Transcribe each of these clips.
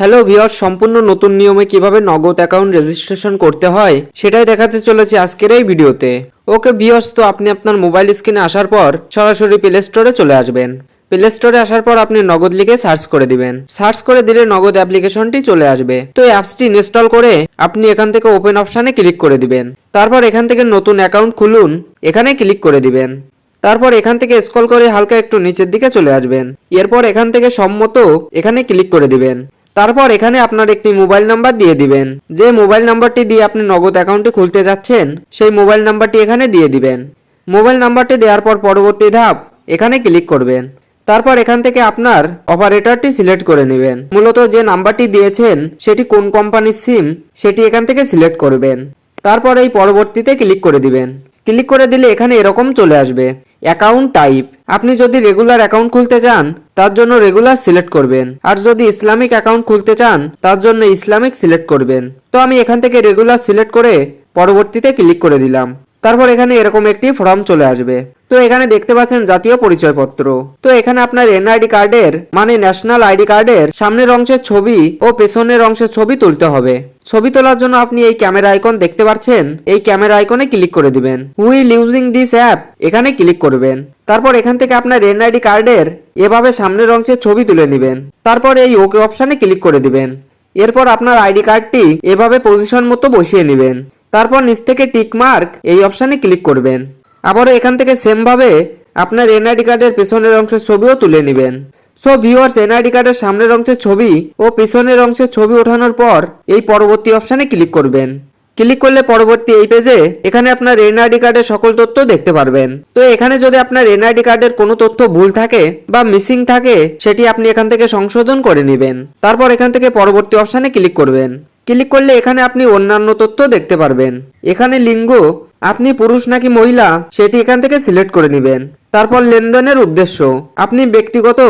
Hello viewer সম্পূর্ণ নতুন নিয়মে কীভাবে নগদ অ্যাকাউন্ট রেজিস্ট্রেশন করতে হয় সেটাই দেখাতে চলেছি আজকের এই ভিডিওতে। ওকে ভিওস তো আপনি আপনার মোবাইল স্ক্রিনে আসার পর সরাসরি প্লে স্টোরে চলে আসবেন। প্লে স্টোরে আসার পর আপনি নগদ লিখে সার্চ করে দিবেন। সার্চ করে দিলে নগদ অ্যাপ্লিকেশনটি চলে আসবে। তো এই অ্যাপসটি ইনস্টল করে আপনি এখান থেকে ওপেন অপশানে ক্লিক করে দিবেন। তারপর এখান থেকে নতুন অ্যাকাউন্ট খুলুন, এখানে ক্লিক করে দিবেন। তারপর এখান থেকে স্ক্রল করে হালকা একটু নিচের দিকে চলে আসবেন। এরপর এখান থেকে সম্মত এখানে ক্লিক করে দিবেন। তারপর এখানে আপনার একটি মোবাইল নাম্বার দিয়ে দিবেন। যে মোবাইল নাম্বারটি দিয়ে আপনি নগদ অ্যাকাউন্টটি খুলতে যাচ্ছেন, সেই মোবাইল নাম্বারটি এখানে দিয়ে দিবেন। মোবাইল নাম্বারটি দেওয়ার পর পরবর্তী ধাপ, এখানে ক্লিক করবেন। তারপর এখান থেকে আপনার অপারেটরটি সিলেক্ট করে নেবেন। মূলত যে নাম্বারটি দিয়েছেন, সেটি কোন কোম্পানির সিম, সেটি এখান থেকে সিলেক্ট করবেন। তারপর এই পরবর্তীতে ক্লিক করে দিবেন। ক্লিক করে দিলে এখানে এরকম চলে আসবে। Account type. আপনি যদি রেগুলার অ্যাকাউন্ট খুলতে চান, তার জন্য রেগুলার সিলেক্ট করবেন। আর যদি ইসলামিক অ্যাকাউন্ট খুলতে চান, তার জন্য ইসলামিক সিলেক্ট করবেন। তো আমি এখান থেকে রেগুলার সিলেক্ট করে পরবর্তীতে ক্লিক করে দিলাম। তারপর এখানে এরকম একটি ফর্ম চলে আসবে। তো এখানে দেখতে পাচ্ছেন জাতীয় পরিচয়পত্র। তো এখানে আপনার এনআইডি কার্ডের মানে ন্যাশনাল আইডি কার্ডের সামনের অংশের ছবি ও পেছনের অংশের ছবি তুলতে হবে। ছবি তোলার জন্য আপনি এই ক্যামেরা আইকন দেখতে পাচ্ছেন, এই ক্যামেরা আইকনে ক্লিক করে দিবেন। হুইল ইউজিং দিস অ্যাপ, এখানে ক্লিক করবেন। তারপর এখান থেকে আপনার এনআইডি কার্ডের এভাবে সামনের অংশের ছবি তুলে নেবেন। তারপর এই ওকে অপশানে ক্লিক করে দিবেন। এরপর আপনার আইডি কার্ডটি এভাবে পজিশন মতো বসিয়ে নেবেন। তারপর নিচ থেকে টিক মার্ক এই অপশানে ক্লিক করবেন। আবারও এখান থেকে সেম ভাবে আপনার এনআইডি কার্ডের পেছনের অংশের ছবিও তুলে নেবেন। সো ভিউয়ার্স এনআইডি কার্ডের সামনের অংশের ছবি ও পিছনের অংশের ছবি ওঠানোর পর এই পরবর্তী অপশানে ক্লিক করবেন। ক্লিক করলে পরবর্তী এই পেজে এখানে আপনার এনআইডি কার্ডের সকল তথ্য দেখতে পারবেন। তো এখানে যদি আপনার এনআইডি কার্ডের কোনো তথ্য ভুল থাকে বা মিসিং থাকে, সেটি আপনি এখান থেকে সংশোধন করে নেবেন। তারপর এখান থেকে পরবর্তী অপশানে ক্লিক করবেন। ক্লিক করলে এখানে আপনি অন্যান্য তথ্য দেখতে পারবেন। এখানে লিঙ্গ আপনি পুরুষ নাকি মহিলা, সেটি এখান থেকে সিলেক্ট করে নেবেন। তারপর লেনদেনের উদ্দেশ্য, আপনি ব্যক্তিগত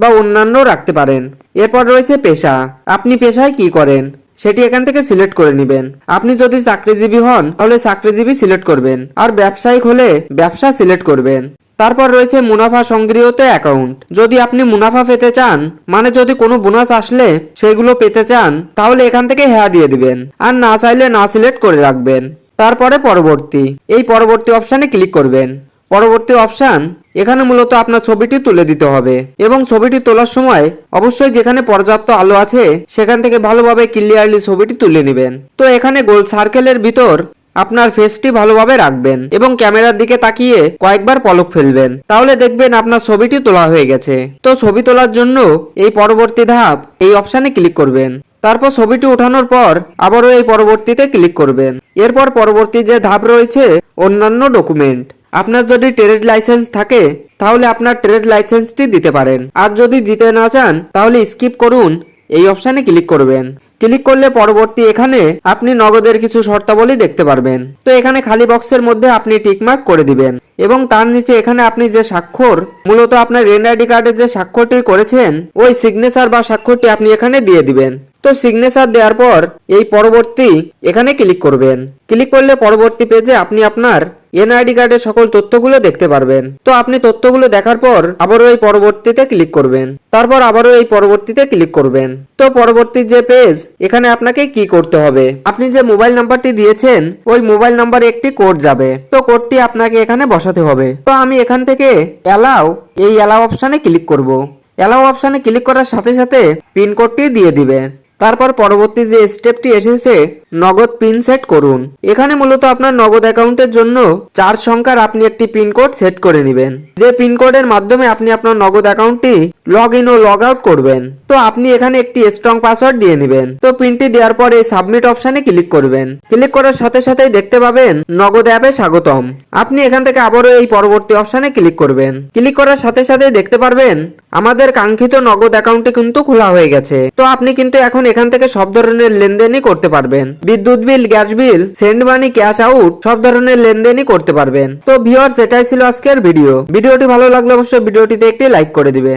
বা অন্যান্য রাখতে পারেন। এরপর রয়েছে পেশা, আপনি পেশায় কি করেন, সেটি এখান থেকে সিলেক্ট করে নেবেন। আপনি যদি চাকরিজীবী হন, তাহলে চাকরিজীবী সিলেক্ট করবেন, আর ব্যবসায়িক হলে ব্যবসা সিলেক্ট করবেন। তারপর রয়েছে মুনাফা সংগৃহীত অ্যাকাউন্ট। যদি আপনি মুনাফা পেতে চান মানে যদি কোনো বোনাস আসলে সেগুলো পেতে চান, তাহলে এখান থেকে হ্যাঁ দিয়ে দিবেন, আর না চাইলে না সিলেক্ট করে রাখবেন। তারপরে পরবর্তী। এই পরবর্তী অপশানে ক্লিক করবেন। পরবর্তী অপশান এখানে মূলত আপনার ছবিটি তুলে দিতে হবে এবং ছবিটি তোলার সময় অবশ্যই যেখানে পর্যাপ্ত আলো আছে, সেখান থেকে ভালোভাবে ক্লিয়ারলি ছবিটি তুলে নেবেন। তো এখানে গোল সার্কেলের ভিতর আপনার ফেসটি ভালোভাবে রাখবেন এবং ক্যামেরার দিকে তাকিয়ে কয়েকবার পলক ফেলবেন। তাহলে দেখবেন আপনার ছবিটি তোলা হয়ে গেছে। তো ছবি তোলার জন্য এই পরবর্তী ধাপ, এই অপশানে ক্লিক করবেন। তারপর ছবিটি ওঠানোর পর আবারও এই পরবর্তীতে ক্লিক করবেন। এরপর পরবর্তী যে ধাপ রয়েছে, অন্যান্য ডকুমেন্ট। আপনার যদি ট্রেড লাইসেন্স থাকে, তাহলে আপনার ট্রেড লাইসেন্সটি দিতে পারেন। আর যদি দিতে না চান, তাহলে স্কিপ করুন, এই অপশানে ক্লিক করবেন। ক্লিক করলে পরবর্তী এখানে আপনি নগদের কিছু শর্তাবলী দেখতে পারবেন। তো এখানে খালি বক্সের মধ্যে আপনি টিকমার্ক করে দিবেন। এবং তার নিচে এখানে আপনি যে স্বাক্ষর, মূলত আপনার এনআইডি কার্ডের যে স্বাক্ষরটি করেছেন, ওই সিগনেচার বা স্বাক্ষরটি আপনি এখানে দিয়ে দিবেন। তো সিগনেচার দেওয়ার পর এই পরবর্তী এখানে ক্লিক করবেন। ক্লিক করলে পরবর্তী পেজে আপনি আপনার এনআইডি কার্ডের সকল তথ্যগুলো দেখতে পারবেন। তো আপনি তথ্যগুলো দেখার পর আবারও এই পরবর্তীতে ক্লিক করবেন। তারপর আবারও এই পরবর্তীতে ক্লিক করবেন। তো পরবর্তী যে পেজ এখানে আপনাকে কি করতে হবে? আপনি যে মোবাইল নাম্বারটি দিয়েছেন, ওই মোবাইল নাম্বারে একটি কোড যাবে। তো কোডটি আপনাকে এখানে বসাতে হবে। তো আমি এখান থেকে অ্যালাও এই অ্যালাও অপশানে ক্লিক করব। অ্যালাও অপশানে ক্লিক করার সাথে সাথে পিনকোডটি দিয়ে দিবে। তারপর পরবর্তী যে স্টেপটি এসেছে নগদ পিন সেট করুন। এখানে মূলত আপনার নগদ অ্যাকাউন্টের জন্য চার সংখ্যার আপনি একটি পিনকোড সেট করে নেবেন। যে পিনকোডের মাধ্যমে আপনি আপনার নগদ অ্যাকাউন্টটি লগ ইন ও লগ আউট করবেন। তো আপনি এখানে একটি স্ট্রং পাসওয়ার্ড দিয়ে নেবেন। তো পিনটি দেওয়ার পর সাবমিট অপশানে ক্লিক করবেন। ক্লিক করার সাথে সাথেই দেখতে পাবেন নগদ অ্যাপে স্বাগতম। আপনি এখান থেকে আবারও এই পরবর্তী অপশানে ক্লিক করবেন। ক্লিক করার সাথে সাথে দেখতে পারবেন আমাদের কাঙ্ক্ষিত নগদ অ্যাকাউন্টটি কিন্তু খোলা হয়ে গেছে। তো আপনি কিন্তু এখন এখান থেকে সব ধরনের লেনদেনই করতে পারবেন। বিদ্যুৎ bill, gas bill, send money, cash out, সব ধরনের লেনদেনই করতে পারবেন। তো ভিওর সেটাই ছিল আজকের ভিডিও। ভিডিওটি ভালো লাগলে অবশ্যই ভিডিওটিতে একটি লাইক করে দিবে।